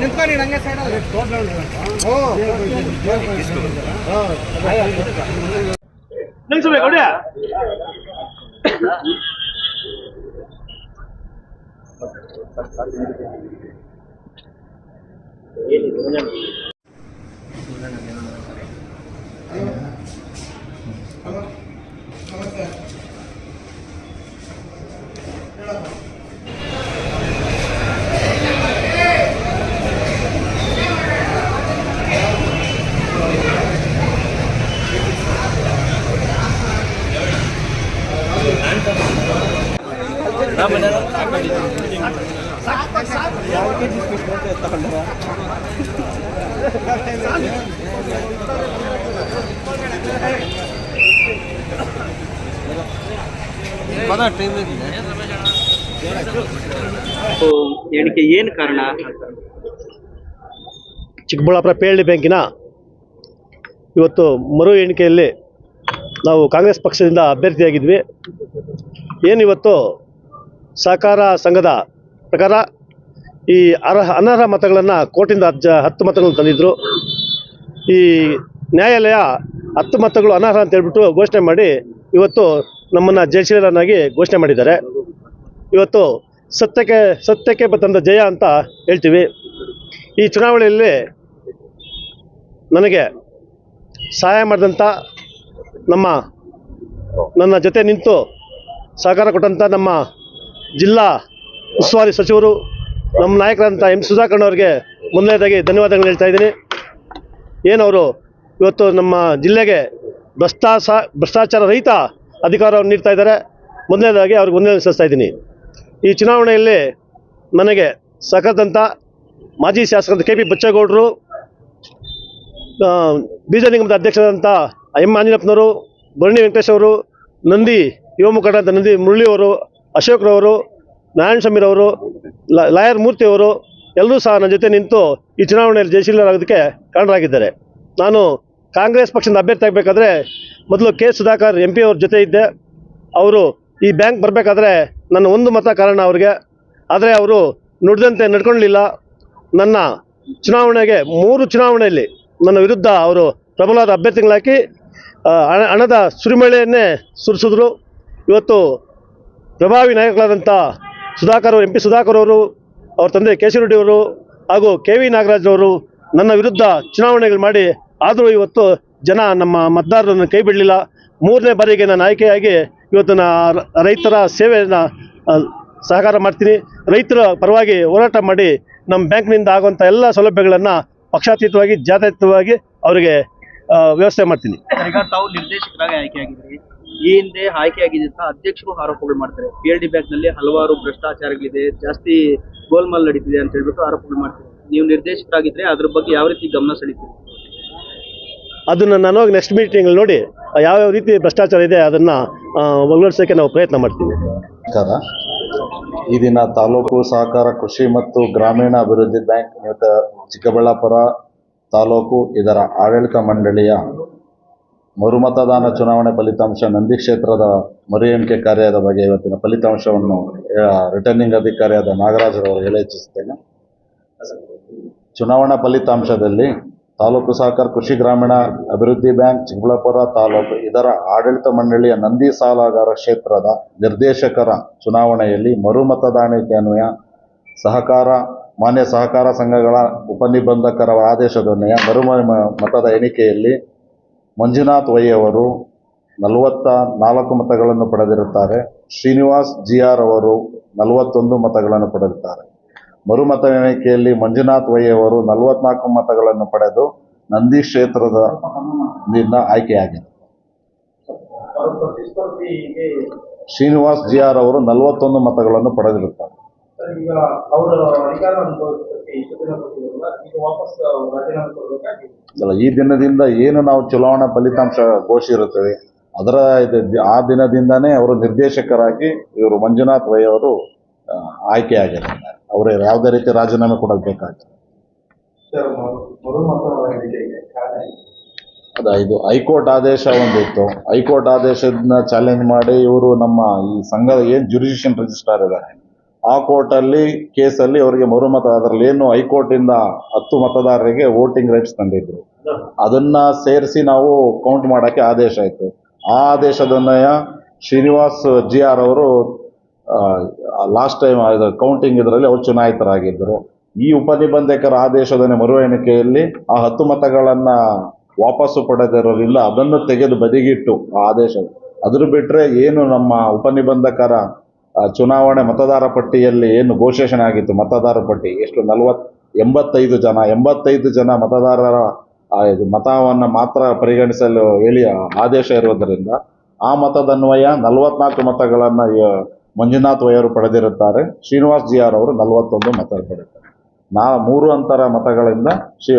ನಿಂತ್ಕೊಂಡು ಹಂಗೆ ಸೈಡ್ ನಿಲ್ಸಬೇಕು ಹೊಡಿಯ ಎಣಿಕೆ ಏನು ಕಾರಣ? ಚಿಕ್ಕಬಳ್ಳಾಪುರ ಪಿ ಬ್ಯಾಂಕಿನ ಇವತ್ತು ಮರು ಎಣಿಕೆಯಲ್ಲಿ ನಾವು ಕಾಂಗ್ರೆಸ್ ಪಕ್ಷದಿಂದ ಅಭ್ಯರ್ಥಿಯಾಗಿದ್ವಿ. ಏನಿವತ್ತು ಸಹಕಾರ ಸಂಘದ ಪ್ರಕಾರ ಈ ಅರ್ಹ, ಅನರ್ಹ ಮತಗಳನ್ನು ಕೋಟಿಂದ ಅರ್ಜ ಹತ್ತು ಮತಗಳನ್ನು ತಂದಿದ್ದರು ಈ ನ್ಯಾಯಾಲಯ ಹತ್ತು ಮತಗಳು ಅನರ್ಹ ಅಂತ ಹೇಳ್ಬಿಟ್ಟು ಘೋಷಣೆ ಮಾಡಿ ಇವತ್ತು ನಮ್ಮನ್ನು ಜಯಶೀಲರನ್ನಾಗಿ ಘೋಷಣೆ ಮಾಡಿದ್ದಾರೆ. ಇವತ್ತು ಸತ್ಯಕ್ಕೆ ಸತ್ಯಕ್ಕೆ ತಂದ ಜಯ ಅಂತ ಹೇಳ್ತೀವಿ. ಈ ಚುನಾವಣೆಯಲ್ಲಿ ನನಗೆ ಸಹಾಯ ಮಾಡಿದಂಥ ನಮ್ಮ ನನ್ನ ಜೊತೆ ನಿಂತು ಸಹಕಾರ ಕೊಟ್ಟಂಥ ನಮ್ಮ ಜಿಲ್ಲಾ ಉಸ್ತುವಾರಿ ಸಚಿವರು, ನಮ್ಮ ನಾಯಕರಂತ ಎಂ ಸುಧಾಕರ್ಣ ಅವರಿಗೆ ಮೊದಲನೇದಾಗಿ ಧನ್ಯವಾದಗಳು ಹೇಳ್ತಾ ಇದ್ದೀನಿ. ಏನವರು ಇವತ್ತು ನಮ್ಮ ಜಿಲ್ಲೆಗೆ ಭ್ರಷ್ಟಾಸ, ಭ್ರಷ್ಟಾಚಾರ ರಹಿತ ಅಧಿಕಾರವನ್ನು ನೀಡ್ತಾ ಇದ್ದಾರೆ. ಮೊದಲನೇದಾಗಿ ಅವ್ರಿಗೆ ವಂದನೆ ಸಲ್ಲಿಸ್ತಾ ಇದ್ದೀನಿ. ಈ ಚುನಾವಣೆಯಲ್ಲಿ ನನಗೆ ಸಹಕರಿಸಿದಂಥ ಮಾಜಿ ಶಾಸಕರಂತ ಕೆ ಪಿ ಬಚ್ಚೇಗೌಡರು ಬೀಜ ನಿಗಮದ ಅಧ್ಯಕ್ಷರಾದಂಥ ಎಂ ಆಂಜನಪ್ಪನವರು ಭರಣಿ ವೆಂಕಟೇಶ್ ಅವರು, ನಂದಿ, ಯುವ ಮುಖಂಡ ನಂದಿ ಮುರಳಿಯವರು ಅಶೋಕ್ರವರು ನಾರಾಯಣ ಸಮೀರ್ ಅವರು ಲಾಯರ್ ಮೂರ್ತಿಯವರು ಎಲ್ಲರೂ ಸಹ ನನ್ನ ಜೊತೆ ನಿಂತು ಈ ಚುನಾವಣೆಯಲ್ಲಿ ಜಯಶೀಲರಾಗೋದಕ್ಕೆ ಕಾರಣರಾಗಿದ್ದಾರೆ. ನಾನು ಕಾಂಗ್ರೆಸ್ ಪಕ್ಷದಿಂದ ಅಭ್ಯರ್ಥಿ ಆಗಬೇಕಾದ್ರೆ ಮೊದಲು ಕೆ ಸುಧಾಕರ್ ಎಂ ಪಿ ಅವ್ರ ಜೊತೆ ಇದ್ದೆ. ಅವರು ಈ ಬ್ಯಾಂಕ್ ಬರಬೇಕಾದ್ರೆ ನನ್ನ ಒಂದು ಮತ ಕಾರಣ ಅವ್ರಿಗೆ. ಆದರೆ ಅವರು ನುಡಿದಂತೆ ನಡ್ಕೊಳ್ಳಲಿಲ್ಲ ನನ್ನ ಚುನಾವಣೆಗೆ ಮೂರು ಚುನಾವಣೆಯಲ್ಲಿ ನನ್ನ ವಿರುದ್ಧ ಅವರು ಪ್ರಬಲವಾದ ಅಭ್ಯರ್ಥಿಗಳಾಕಿ ಹಣ ಹಣದ ಸುರಿಮಳೆಯನ್ನೇ ಸುರಿಸಿದ್ರು. ಇವತ್ತು ಪ್ರಭಾವಿ ನಾಯಕರಾದಂಥ ಸುಧಾಕರ್ ಎಂ ಪಿ ಸುಧಾಕರ್ ಅವರು, ಅವ್ರ ತಂದೆ ಕೇಶವರೆಡ್ಡಿ ಅವರು ಹಾಗೂ ಕೆ ವಿ ನಾಗರಾಜ್ರವರು ನನ್ನ ವಿರುದ್ಧ ಚುನಾವಣೆಗಳು ಮಾಡಿ ಆದರೂ ಇವತ್ತು ಜನ ನಮ್ಮ ಮತದಾರರನ್ನು ಕೈ ಬಿಡಲಿಲ್ಲ. ಮೂರನೇ ಬಾರಿಗೆ ನಾನು ಆಯ್ಕೆಯಾಗಿ ಇವತ್ತು ರೈತರ ಸೇವೆಯನ್ನು ಸಹಕಾರ ಮಾಡ್ತೀನಿ. ರೈತರ ಪರವಾಗಿ ಹೋರಾಟ ಮಾಡಿ ನಮ್ಮ ಬ್ಯಾಂಕ್ನಿಂದ ಆಗುವಂಥ ಎಲ್ಲ ಸೌಲಭ್ಯಗಳನ್ನು ಪಕ್ಷಾತೀತವಾಗಿ, ಜಾತ್ಯತೀತವಾಗಿ ಅವರಿಗೆ ವ್ಯವಸ್ಥೆ ಮಾಡ್ತೀನಿ. ಈಗ ತಾವು ನಿರ್ದೇಶಕರಾಗಿ ಆಯ್ಕೆಯಾಗಿದ್ರಿ ಈ ಹಿಂದೆ ಆಯ್ಕೆಯಾಗಿದೆ ಅಂತ ಅಧ್ಯಕ್ಷರು ಆರೋಪಗಳು ಮಾಡ್ತಾರೆ. ಪಿ ಎಲ್ ಡಿ ಬ್ಯಾಂಕ್ನಲ್ಲಿ ಹಲವಾರು ಭ್ರಷ್ಟಾಚಾರಗಳಿದೆ ಜಾಸ್ತಿ ಗೋಲ್ಮಾಲ್ ನಡೀತಿದೆ ಅಂತ ಹೇಳ್ಬಿಟ್ಟು ಆರೋಪಗಳು ಮಾಡ್ತಾರೆ. ನೀವು ನಿರ್ದೇಶಕರಾಗಿದ್ರೆ ಅದ್ರ ಬಗ್ಗೆ ಯಾವ ರೀತಿ ಗಮನ ಸೆಳಿತೀವಿ ಅದನ್ನ ನಾನು ಹೋಗಿ ನೆಕ್ಸ್ಟ್ ಮೀಟಿಂಗಲ್ಲಿ ನೋಡಿ ಯಾವ್ಯಾವ ರೀತಿ ಭ್ರಷ್ಟಾಚಾರ ಇದೆ ಅದನ್ನು ಒಗ್ಗಡಿಸೋಕ್ಕೆ ನಾವು ಪ್ರಯತ್ನ ಮಾಡ್ತೀವಿ. ಈ ದಿನ ತಾಲೂಕು ಸಹಕಾರ ಕೃಷಿ ಮತ್ತು ಗ್ರಾಮೀಣ ಅಭಿವೃದ್ಧಿ ಬ್ಯಾಂಕ್ ನಿಮಿತ್ತ ಚಿಕ್ಕಬಳ್ಳಾಪುರ ತಾಲೂಕು, ಇದರ ಆಡಳಿತ ಮಂಡಳಿಯ ಮರುಮತದಾನ ಚುನಾವಣೆ ಫಲಿತಾಂಶ ನಂದಿ ಕ್ಷೇತ್ರದ ಮರು ಎಣಿಕೆ ಕಾರ್ಯದ ಬಗ್ಗೆ ಇವತ್ತಿನ ಫಲಿತಾಂಶವನ್ನು ರಿಟರ್ನಿಂಗ್ ಅಧಿಕಾರಿಯಾದ ನಾಗರಾಜರವರು ಹೇಳಿ ಇಚ್ಛಿಸುತ್ತೇನೆ ಚುನಾವಣಾ ಫಲಿತಾಂಶದಲ್ಲಿ ತಾಲೂಕು ಸಹಕಾರ ಕೃಷಿ ಗ್ರಾಮೀಣ ಅಭಿವೃದ್ಧಿ ಬ್ಯಾಂಕ್, ಚಿಕ್ಕಬಳ್ಳಾಪುರ ತಾಲೂಕು, ಇದರ ಆಡಳಿತ ಮಂಡಳಿಯ ನಂದಿ ಸಾಲಗಾರ ಕ್ಷೇತ್ರದ ನಿರ್ದೇಶಕರ ಚುನಾವಣೆಯಲ್ಲಿ ಮರುಮತದಾನಕ್ಕೆ ಅನ್ವಯ, ಸಹಕಾರ ಮಾನ್ಯ ಸಹಕಾರ ಸಂಘಗಳ ಉಪನಿಬಂಧಕರ ಆದೇಶದೊನ್ನೆಯ ಮರು ಮತದ ಎಣಿಕೆಯಲ್ಲಿ ಮಂಜುನಾಥ್ ವೈ ಅವರು ನಲವತ್ತ ನಾಲ್ಕು ಮತಗಳನ್ನು ಪಡೆದಿರುತ್ತಾರೆ. ಶ್ರೀನಿವಾಸ್ ಜಿ ಆರ್ ಅವರು ನಲವತ್ತೊಂದು ಮತಗಳನ್ನು ಪಡೆದಿದ್ದಾರೆ ಮರುಮತ ಎಣಿಕೆಯಲ್ಲಿ ಮಂಜುನಾಥ್ ವೈ ಅವರು ನಲವತ್ನಾಲ್ಕು ಮತಗಳನ್ನು ಪಡೆದು ನಂದಿ ಕ್ಷೇತ್ರದ ಆಯ್ಕೆಯಾಗಿದೆ. ಶ್ರೀನಿವಾಸ್ ಜಿ ಆರ್ ಅವರು ನಲವತ್ತೊಂದು ಮತಗಳನ್ನು ಪಡೆದಿರುತ್ತಾರೆ. ಈಗ ಅವರು ಅಧಿಕಾರ ಅಲ್ಲ ಈ ದಿನದಿಂದ ಏನು ನಾವು ಚುನಾವಣಾ ಫಲಿತಾಂಶ ಘೋಷಿರುತ್ತೇವೆ ಅದರ ಇದು- ಆ ದಿನದಿಂದನೇ ಅವರು ನಿರ್ದೇಶಕರಾಗಿ ಇವರು ಮಂಜುನಾಥ್ ವೈ ಅವರು ಆಯ್ಕೆಯಾಗಿದ್ದಾರೆ ಅವರು ಯಾವುದೇ ರೀತಿ ರಾಜೀನಾಮೆ ಕೊಡಬೇಕಾಗ್ತದೆ ಅದ ಇದು ಹೈಕೋರ್ಟ್ ಆದೇಶ ಒಂದಿತ್ತು. ಹೈಕೋರ್ಟ್ ಆದೇಶದನ್ನ ಚಾಲೆಂಜ್ ಮಾಡಿ ಇವರು ನಮ್ಮ ಈ ಸಂಘದ ಏನು ಜುರಿಷಿಯನ್ ರಿಜಿಸ್ಟ್ರಾರ್ ಇದ್ದಾರೆ? ಆ ಕೋರ್ಟಲ್ಲಿ ಕೇಸಲ್ಲಿ ಅವರಿಗೆ ಮರುಮತ ಅದರಲ್ಲಿ ಏನು ಹೈಕೋರ್ಟಿಂದ ಹತ್ತು ಮತದಾರರಿಗೆ ವೋಟಿಂಗ್ ರೈಟ್ಸ್ ತಂದಿದ್ರು. ಅದನ್ನ ಸೇರಿಸಿ ನಾವು ಕೌಂಟ್ ಮಾಡೋಕ್ಕೆ ಆದೇಶ ಆಯಿತು. ಆ ಆದೇಶದನ್ವಯ ಶ್ರೀನಿವಾಸ್ ಜಿ ಆರ್ ಅವರು ಲಾಸ್ಟ್ ಟೈಮ್ ಕೌಂಟಿಂಗ್ ಇದರಲ್ಲಿ ಅವರು ಚುನಾಯಿತರಾಗಿದ್ದರು. ಈ ಉಪನಿಬಂಧಕರ ಆದೇಶದ ಮರು ಎಣಿಕೆಯಲ್ಲಿ ಆ ಹತ್ತು ಮತಗಳನ್ನು ವಾಪಸ್ಸು ಪಡೆದಿರಲಿಲ್ಲ ಅದನ್ನು ತೆಗೆದು ಬದಿಗಿಟ್ಟು ಆ ಆದೇಶ. ಅದ್ರ ಬಿಟ್ಟರೆ ಏನು ನಮ್ಮ ಉಪನಿಬಂಧಕರ ಚುನಾವಣೆ ಮತದಾರ ಪಟ್ಟಿಯಲ್ಲಿ ಏನು ಘೋಷಣೆ ಆಗಿತ್ತು? ಮತದಾರ ಪಟ್ಟಿ. ಎಷ್ಟು? ನಲವತ್ ಎಂಬತ್ತೈದು ಜನ ಎಂಬತ್ತೈದು ಜನ ಮತದಾರರ ಇದು ಮತವನ್ನು ಮಾತ್ರ ಪರಿಗಣಿಸಲು ಹೇಳಿ ಆದೇಶ ಇರುವುದರಿಂದ ಆ ಮತದನ್ವಯ ನಲವತ್ನಾಲ್ಕು ಮತಗಳನ್ನು ಮಂಜುನಾಥ್ ವೈಯರು ಪಡೆದಿರುತ್ತಾರೆ. ಶ್ರೀನಿವಾಸ್ ಜಿ ಆರ್ ಅವರು ನಲವತ್ತೊಂದು ಮತ ಪಡೆದಿದ್ದಾರೆ. ನಾ, ಮೂರು ಅಂತರ ಮತಗಳಿಂದ ಶ್ರೀ